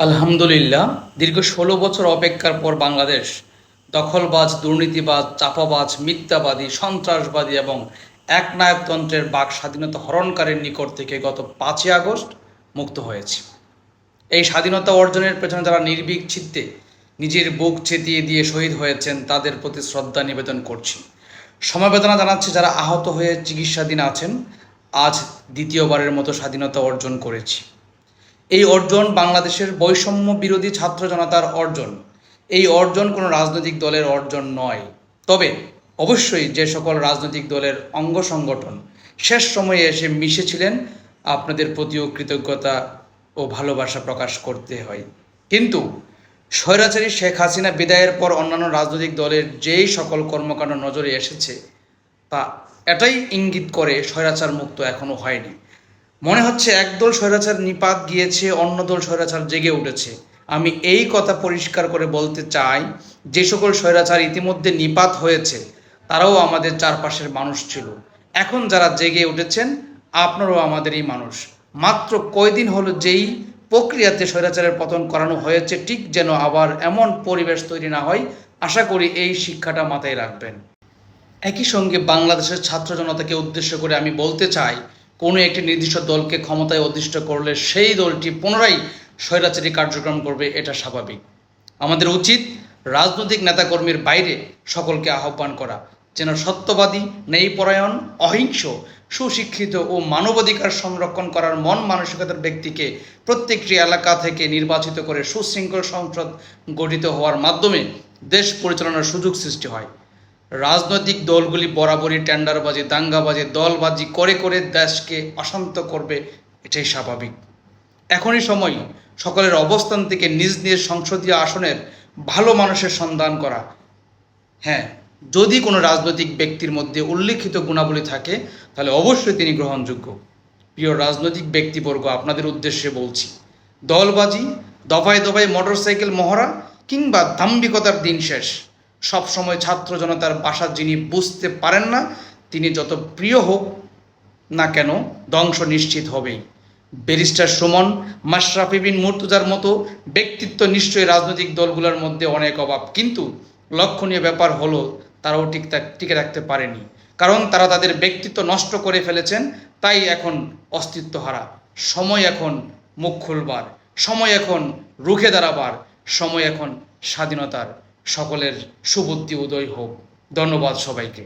আলহামদুলিল্লাহ, দীর্ঘ ষোলো বছর অপেক্ষার পর বাংলাদেশ দখলবাজ, দুর্নীতিবাজ, চাপাবাজ, মিথ্যাবাদী, সন্ত্রাসবাদী এবং একনায়কতন্ত্রের বাক স্বাধীনতা হরণকারীর নিকট থেকে গত পাঁচই আগস্ট মুক্ত হয়েছে। এই স্বাধীনতা অর্জনের পেছনে যারা নির্ভীক চিত্তে নিজের বুক চেতিয়ে দিয়ে শহীদ হয়েছেন, তাদের প্রতি শ্রদ্ধা নিবেদন করছি। সমবেদনা জানাচ্ছি যারা আহত হয়ে চিকিৎসাধীন আছেন, আজ দ্বিতীয়বারের মতো স্বাধীনতা অর্জন করেছি। এই অর্জন বাংলাদেশের বৈষম্য বিরোধী ছাত্র জনতার অর্জন। এই অর্জন কোনো রাজনৈতিক দলের অর্জন নয়। তবে অবশ্যই যে সকল রাজনৈতিক দলের অঙ্গ সংগঠন শেষ সময়ে এসে মিশেছিলেন, আপনাদের প্রতিও কৃতজ্ঞতা ও ভালোবাসা প্রকাশ করতে হয়। কিন্তু স্বৈরাচারী শেখ হাসিনা বিদায়ের পর অন্যান্য রাজনৈতিক দলের যেই সকল কর্মকাণ্ড নজরে এসেছে, তা এটাই ইঙ্গিত করে স্বৈরাচার মুক্ত এখনও হয়নি। মনে হচ্ছে একদল স্বৈরাচার নিপাত গিয়েছে, অন্য দল স্বৈরাচার জেগে উঠেছে। আমি এই কথা পরিষ্কার করে বলতে চাই, যে সকল স্বৈরাচার ইতিমধ্যে নিপাত হয়েছে, তারাও আমাদের চারপাশের মানুষ ছিল। এখন যারা জেগে উঠেছেন, আপনারাও আমাদেরই মানুষ। মাত্র কয়দিন হলো যেই প্রক্রিয়াতে স্বৈরাচারের পতন করানো হয়েছে, ঠিক যেন আবার এমন পরিবেশ তৈরি না হয়, আশা করি এই শিক্ষাটা মাথায় রাখবেন। একই সঙ্গে বাংলাদেশের ছাত্র জনতাকে উদ্দেশ্য করে আমি বলতে চাই কোনো একটি নির্দিষ্ট দলকে ক্ষমতায় অধিষ্ঠ করলে সেই দলটি পুনরায় স্বৈরাচারী কার্যক্রম করবে, এটা স্বাভাবিক। আমাদের উচিত রাজনৈতিক নেতাকর্মীর বাইরে সকলকে আহ্বান করা, যেন সত্যবাদী, ন্যায়পরায়ণ, অহিংস, সুশিক্ষিত ও মানবাধিকার সংরক্ষণ করার মন মানসিকতার ব্যক্তিকে প্রত্যেকটি এলাকা থেকে নির্বাচিত করে সুশৃঙ্খল সংসদ গঠিত হওয়ার মাধ্যমে দেশ পরিচালনার সুযোগ সৃষ্টি হয়। রাজনৈতিক দলগুলি বরাবরই টেন্ডারবাজি, দাঙ্গাবাজি, দলবাজি করে করে দেশকে অশান্ত করবে, এটাই স্বাভাবিক। এখনই সময় সকলের অবস্থান থেকে নিজ নিজ সংসদীয় আসনের ভালো মানুষের সন্ধান করা। হ্যাঁ যদি কোনো রাজনৈতিক ব্যক্তির মধ্যে উল্লিখিত গুণাবলী থাকে, তাহলে অবশ্যই তিনি গ্রহণযোগ্য। প্রিয় রাজনৈতিক ব্যক্তিবর্গ, আপনাদের উদ্দেশ্যে বলছি, দলবাজি, দফায় দফায় মোটরসাইকেল মহড়া কিংবা দাম্ভিকতার দিন শেষ। সবসময় ছাত্র জনতার বাসা যিনি বুঝতে পারেন না, তিনি যত প্রিয় হোক না কেন ধ্বংস নিশ্চিত হবেই। ব্যারিস্টার সুমন, মাশরাফি বিন মুর্তুজার মতো ব্যক্তিত্ব নিশ্চয়ই রাজনৈতিক দলগুলোর মধ্যে অনেক অভাব। কিন্তু লক্ষণীয় ব্যাপার হলো, তারাও ঠিক টিকে রাখতে পারেনি। কারণ তারা তাদের ব্যক্তিত্ব নষ্ট করে ফেলেছেন, তাই এখন অস্তিত্ব হারা। সময় এখন মুখ খুলবার, সময় এখন রুখে দাঁড়াবার, সময় এখন স্বাধীনতার সকলের সুবুদ্ধি উদয় হোক। ধন্যবাদ সবাইকে।